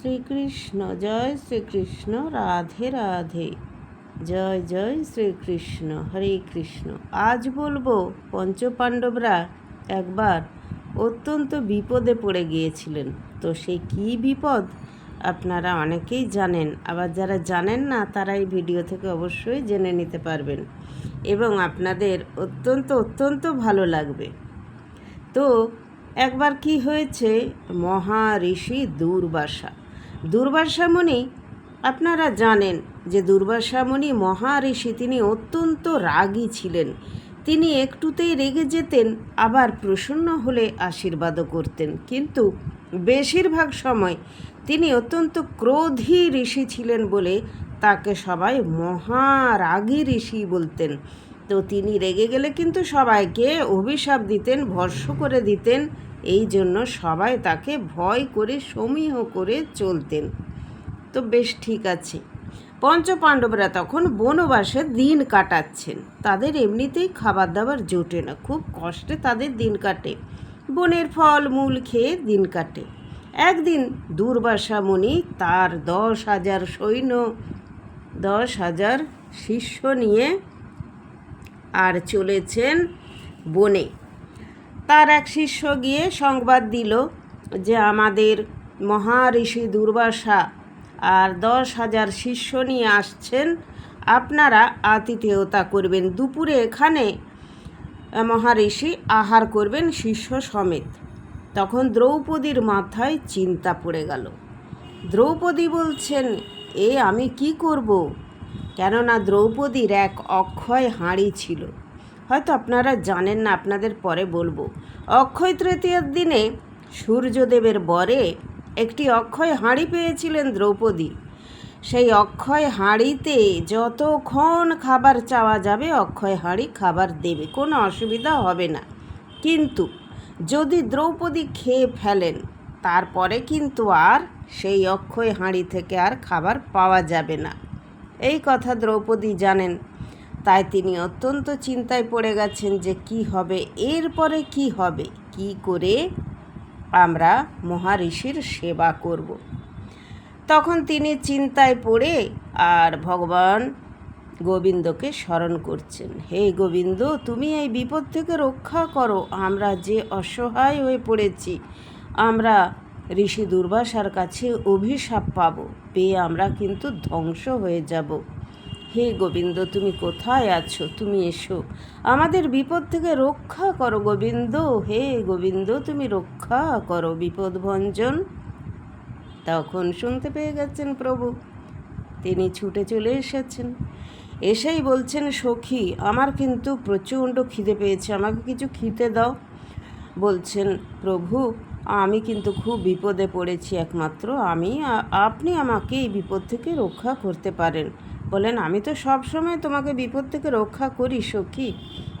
শ্রীকৃষ্ণ, জয় শ্রীকৃষ্ণ, রাধে রাধে। জয় জয় শ্রীকৃষ্ণ, হরে কৃষ্ণ। আজ বলব, পঞ্চপাণ্ডবরা একবার অত্যন্ত বিপদে পড়ে গিয়েছিলেন। তো সেই কী বিপদ? আপনারা অনেকেই জানেন। আবার যারা জানেন না, তারা এই ভিডিও থেকে অবশ্যই জেনে নিতে পারবেন। এবং আপনাদের অত্যন্ত অত্যন্ত ভালো লাগবে। তো একবার কি হয়েছে? মহা ঋষি দুর্বাসা। দুর্বাসা মুনি আপনারা জানেন যে দুর্বাসা মুনি মহা ঋষি তিনি অত্যন্ত রাগী ছিলেন। তিনি একটুতেই রেগে যেতেন, আবার প্রসন্ন হলে আশীর্বাদও করতেন। কিন্তু বেশিরভাগ সময় তিনি অত্যন্ত ক্রোধী ঋষি ছিলেন বলে তাকে সবাই মহারাগী ঋষি বলতেন। তো তিনি রেগে গেলে কিন্তু সবাইকে অভিশাপ দিতেন ভর্ষ করে দিতেন। এই জন্য সবাই তাকে ভয় করে, সমীহ করে চলতেন। তো বেশ ঠিক আছে। পঞ্চপাণ্ডবরা তখন বনবাসে দিন কাটাচ্ছেন। তাদের এমনিতেই খাবার দাবার জোটে না, খুব কষ্টে তাদের দিন কাটে। বনের ফল, মূল খেয়ে দিন কাটে। একদিন দুর্বাসা মুনি তার দশ হাজার সৈন্য, দশ হাজার শিষ্য নিয়ে আর চলেছেন বনে। তার এক শিষ্য গিয়ে সংবাদ দিল যে আমাদের মহাঋষি দুর্বাসা আর দশ হাজার শিষ্য নিয়ে আসছেন। আপনারা আতিথেয়তা করবেন। দুপুরে এখানে মহাঋষি আহার করবেন শিষ্য সমেত। তখন দ্রৌপদীর মাথায় চিন্তা পড়ে গেল। দ্রৌপদী বলছেন, এ আমি কি করব? কেননা দ্রৌপদীর এক অক্ষয় হাঁড়ি ছিল। হয়তো আপনারা জানেন না, আপনাদের পরে বলব। অক্ষয় তৃতীয়ার দিনে সূর্যদেবের বরে একটি অক্ষয় হাঁড়ি পেয়েছিলেন দ্রৌপদী। সেই অক্ষয় হাঁড়িতে যতক্ষণ খাবার চাওয়া যাবে, অক্ষয় হাঁড়ি খাবার দেবে, কোনো অসুবিধা হবে না। কিন্তু যদি দ্রৌপদী খেয়ে ফেলেন, তারপরে কিন্তু আর সেই অক্ষয় হাঁড়ি থেকে আর খাবার পাওয়া যাবে না। এই কথা দ্রৌপদী জানেন। তাই তিনি অত্যন্ত চিন্তায় পড়ে গেছেন যে কি হবে, এরপরে কি হবে, কি করে আমরা মহারিষির সেবা করব। তখন তিনি চিন্তায় পড়ে আর ভগবান গোবিন্দকে স্মরণ করছেন, হে গোবিন্দ, তুমি এই বিপদ থেকে রক্ষা করো, আমরা যে অসহায় হয়ে পড়েছি, আমরা ঋষি দুর্বাসার কাছে অভিশাপ পাব, পেয়ে আমরা কিন্তু ধ্বংস হয়ে যাব। হে গোবিন্দ, তুমি কোথায় আছো? তুমি এসো। আমাদের বিপদ থেকে রক্ষা করো গোবিন্দ। হে গোবিন্দ, তুমি রক্ষা করো বিপদ ভঞ্জন। তখন শুনতে পেয়ে গেছেন প্রভু। তিনি ছুটে চলে এসেছেন। এসেই বলছেন, সখী, আমার কিন্তু প্রচণ্ড খিদে পেয়েছে, আমাকে কিছু খেতে দাও। বলছেন, প্রভু, আমি কিন্তু খুব বিপদে পড়েছি একমাত্র আমি। আপনি আমাকে এই বিপদ থেকে রক্ষা করতে পারেন। বলেন, আমি তো সব সময় তোমাকে বিপদ থেকে রক্ষা করি, সখী।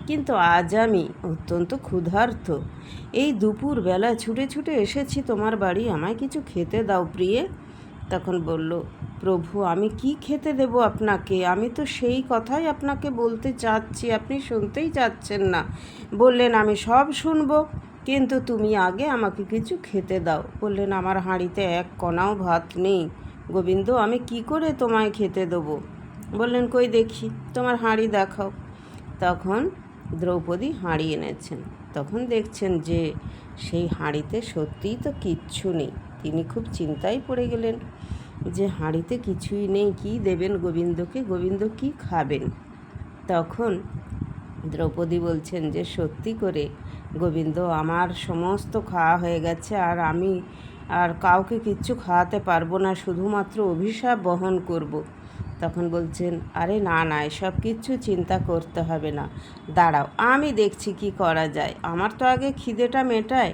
কিন্তু আজ আমি অত্যন্ত ক্ষুধার্ত। এই দুপুর বেলা ছুটে ছুটে এসেছি তোমার বাড়ি, আমায় কিছু খেতে দাও প্রিয়ে। তখন বলল, প্রভু, আমি কি খেতে দেব আপনাকে? আমি তো সেই কথাই আপনাকে বলতে চাচ্ছি, আপনি শুনতেই চাচ্ছেন না। বললেন, আমি সব শুনব, কিন্তু তুমি আগে আমাকে কিছু খেতে দাও। বললেন, আমার হাঁড়িতে এক কণাও ভাত নেই। গোবিন্দ, আমি কি করে তোমায় খেতে দেবো? বললেন, কই দেখি, তোমার হাঁড়ি দেখাও। তখন দ্রৌপদী হাঁড়ি এনেছেন। তখন দেখছেন যে সেই হাঁড়িতে সত্যিই তো কিচ্ছু নেই। তিনি খুব চিন্তায় পড়ে গেলেন যে হাঁড়িতে কিছুই নেই, কি দেবেন গোবিন্দকে? গোবিন্দ কি খাবেন? তখন দ্রৌপদী বলছেন যে, সত্যি করে, গোবিন্দ, আমার সমস্ত খাওয়া হয়ে গেছে আর আমি আর কাউকে কিচ্ছু খাওয়াতে পারব না। শুধুমাত্র অভিশাপ বহন করব। তখন বলছেন, আরে না না, এসব কিচ্ছু চিন্তা করতে হবে না। দাঁড়াও, আমি দেখছি কি করা যায়। আমার তো আগে খিদেটা মেটায়।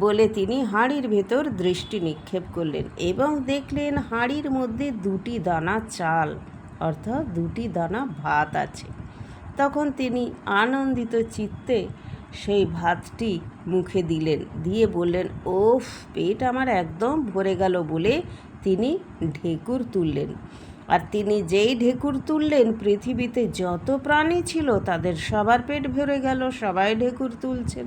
বলে তিনি হাঁড়ির ভেতর দৃষ্টি নিক্ষেপ করলেন এবং দেখলেন হাঁড়ির মধ্যে দুটি দানা চাল, অর্থাৎ দুটি দানা ভাত আছে। তখন তিনি আনন্দিত চিত্তে সেই ভাতটি মুখে দিলেন, দিয়ে বললেন, ওফ, পেট আমার একদম ভরে গেল বলে তিনি ঢেকুর তুললেন। আর তিনি যেই ঢেকুর তুললেন, পৃথিবীতে যত প্রাণী ছিল তাদের সবার পেট ভরে গেল, সবাই ঢেকুর তুলছেন।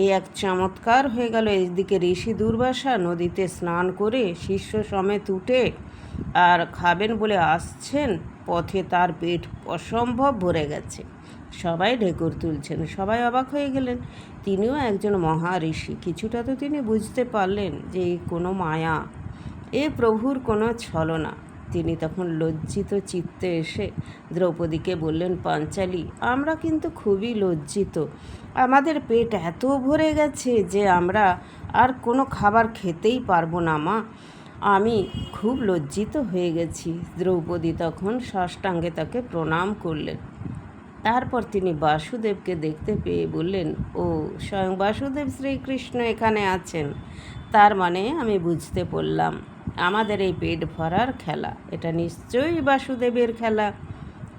এই এক চমৎকার হয়ে গেল। এদিকে ঋষি দুর্বাসা নদীতে স্নান করে শিষ্য সমেত উঠে আর খাবেন বলে আসছেন, পথে তার পেট অসম্ভব ভরে গেছে। সবাই ঢেকুর তুলছেন, সবাই অবাক হয়ে গেলেন। তিনিও একজন মহা ঋষি কিছুটা তো তিনি বুঝতে পারলেন যে কোনো মায়া এ প্রভুর কোনো ছলনা। তিনি তখন লজ্জিত চিত্তে এসে দ্রৌপদীকে বললেন, পাঞ্চালি, আমরা কিন্তু খুবই লজ্জিত। আমাদের পেট এত ভরে গেছে যে আমরা আর কোনো খাবার খেতেই পারব না, মা। আমি খুব লজ্জিত হয়ে গেছি। দ্রৌপদী তখন ষষ্ঠাঙ্গে তাকে প্রণাম করলেন। তারপর তিনি বাসুদেবকে দেখতে পেয়ে বললেন, ও, স্বয়ং বাসুদেব শ্রীকৃষ্ণ এখানে আছেন। তার মানে আমি বুঝতে পারলাম। আমাদের এই পেট ভরার খেলা। এটা নিশ্চয়ই বাসুদেবের খেলা।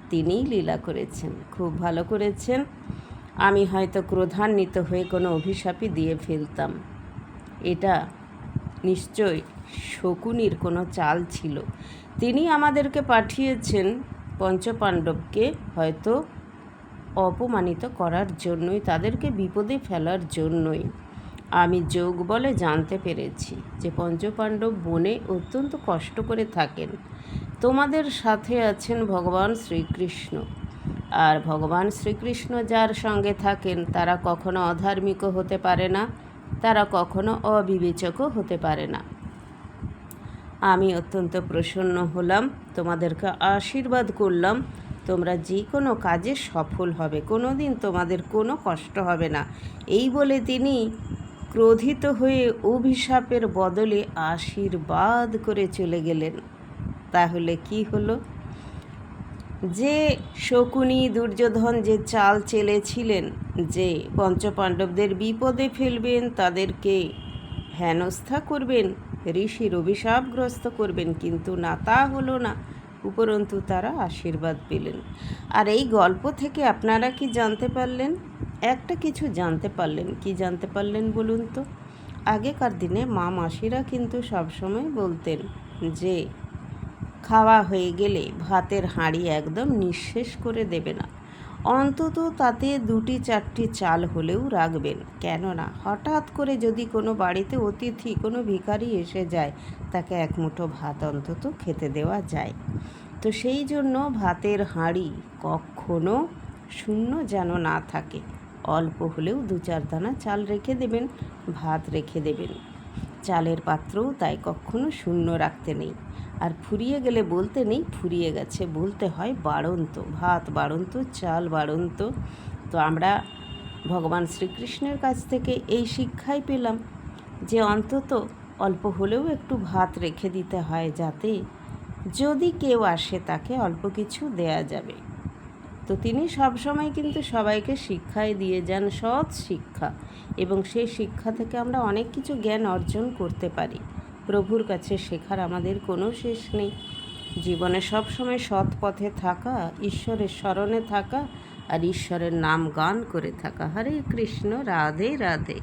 তিনিই লীলা করেছেন, খুব ভালো করেছেন। আমি হয়তো ক্রোধান্বিত হয়ে কোনো অভিশাপই দিয়ে ফেলতাম। এটা নিশ্চয় শকুনির কোনো চাল ছিল। তিনি আমাদেরকে পাঠিয়েছেন পঞ্চপাণ্ডবকে হয়তো অপমানিত করার জন্যই, তাদেরকে বিপদে ফেলার জন্যই। আমি যোগ বলে জানতে পেরেছি যে পঞ্চপাণ্ডব বনে অত্যন্ত কষ্ট করে থাকেন। তোমাদের সাথে আছেন ভগবান শ্রীকৃষ্ণ। আর ভগবান শ্রীকৃষ্ণ যার সঙ্গে থাকেন, তারা কখনো অধার্মিকও হতে পারে না, তারা কখনো অবিবেচকও হতে পারে না। আমি অত্যন্ত প্রসন্ন হলাম, তোমাদেরকে আশীর্বাদ করলাম, তোমরা যে কোনো কাজে সফল হবে কোনো দিন তোমাদের কোনো কষ্ট হবে না। এই বলে তিনি ক্রোধিত হয়ে অভিশাপের বদলে আশীর্বাদ করে চলে গেলেন। তাহলে কি হলো? যে শকুনি দুর্যোধন যে চাল চেলেছিলেন, যে পঞ্চপাণ্ডবদের বিপদে ফেলবেন, তাদেরকে হেনস্থা করবেন, ঋষির অভিশাপগ্রস্ত করবেন, কিন্তু না, তা হলো না। উপরন্তু তারা আশীর্বাদ পেলেন। আর এই গল্প থেকে আপনারা কি জানতে পারলেন? একটা কিছু জানতে পারলেন, কি জানতে পারলেন বলুন তো? আগেকার দিনে মা মাসিরা কিন্তু সবসময় বলতেন যে, খাওয়া হয়ে গেলে ভাতের হাঁড়ি একদম নিঃশেষ করে দেবে না। অন্তত তাতে দুটি চারটি চাল হলেও রাখবেন। কেননা হঠাৎ করে যদি কোনো বাড়িতে অতিথি, কোনো ভিখারি এসে যায়, তাকে এক মুঠো ভাত অন্তত খেতে দেওয়া যায়। তো সেই জন্য ভাতের হাঁড়ি কখনো শূন্য যেন না থাকে। অল্প হলেও দু চার দানা চাল রেখে দেবেন, ভাত রেখে দেবেন। চালের পাত্রও তাই কখনো শূন্য রাখতে নেই। আর ফুরিয়ে গেলে বলতে নেই, ফুরিয়ে গেছে বলতে হয় বাড়ন্ত, ভাত বাড়ন্ত, চাল বাড়ন্ত। তো আমরা ভগবান শ্রীকৃষ্ণের কাছ থেকে এই শিক্ষাই পেলাম যে অন্তত অল্প হলেও একটু ভাত রেখে দিতে হয় যাতে যদি কেউ আসে তাকে অল্প কিছু দেয়া যাবে। তো তিনি সবসময় কিন্তু সবাইকে শিক্ষাই দিয়ে যান, সৎ শিক্ষা। এবং সেই শিক্ষা থেকে আমরা অনেক কিছু জ্ঞান অর্জন করতে পারি। প্রভুর কাছে শেখার আমাদের কোনো শেষ নেই। জীবনে সবসময় সৎ পথে থাকা, ঈশ্বরের স্মরণে থাকা আর ঈশ্বরের নাম গান করে থাকা। হরে কৃষ্ণ, রাধে রাধে।